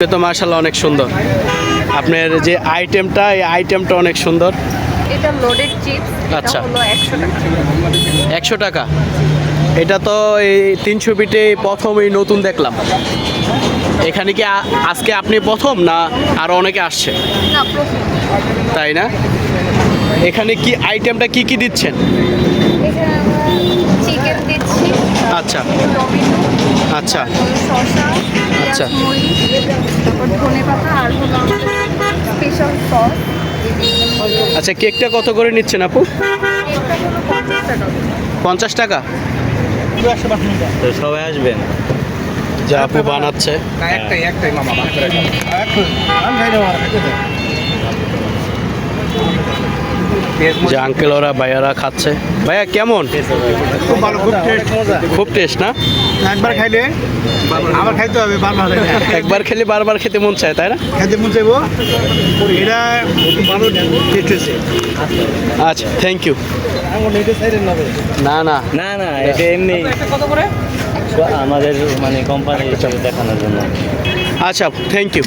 তো মার্শাল্লাহ অনেক সুন্দর। আপনার যে আইটেমটা এই আইটেমটা অনেক সুন্দর। এটা লোডেড চিপস আচ্ছা। হলো একশো টাকা। এটা তো এই তিনশো পিঠে প্রথমই নতুন দেখলাম। এখানে কি আজকে আপনি প্রথম না আরও অনেকে আসছে? তাই না? এখানে কি আইটেমটা কি কি দিচ্ছেন? এখানে চিকেন দিচ্ছি। আচ্ছা। আচ্ছা। আচ্ছা। তারপর ধনে পাতা আর হলো স্পেশাল সস আচ্ছা কেকটা কত করে নিচ্ছেন আপু? পঞ্চাশ টাকা। তো সবাই আসবেন। যা আপু বানাচ্ছে। একটাই একটাই মামা যে আঙ্কেল ওরা ভাইয়ারা খাচ্ছে। ভাইয়া কেমন? খুব ভালো খুব টেস্ট খুব টেস্ট না? একবার খাইলে আবার খাইতে হবে বারবার একবার খেলে বারবার খেতে মন চায় তাই না? খেতে মন চাইব। এটা ভালো টেস্ট হয়েছে। আচ্ছা থ্যাংক ইউ না না। না না এটা এমনি আমাদের মানে কোম্পানি হিসাবে দেখানোর জন্য। আচ্ছা থ্যাংক ইউ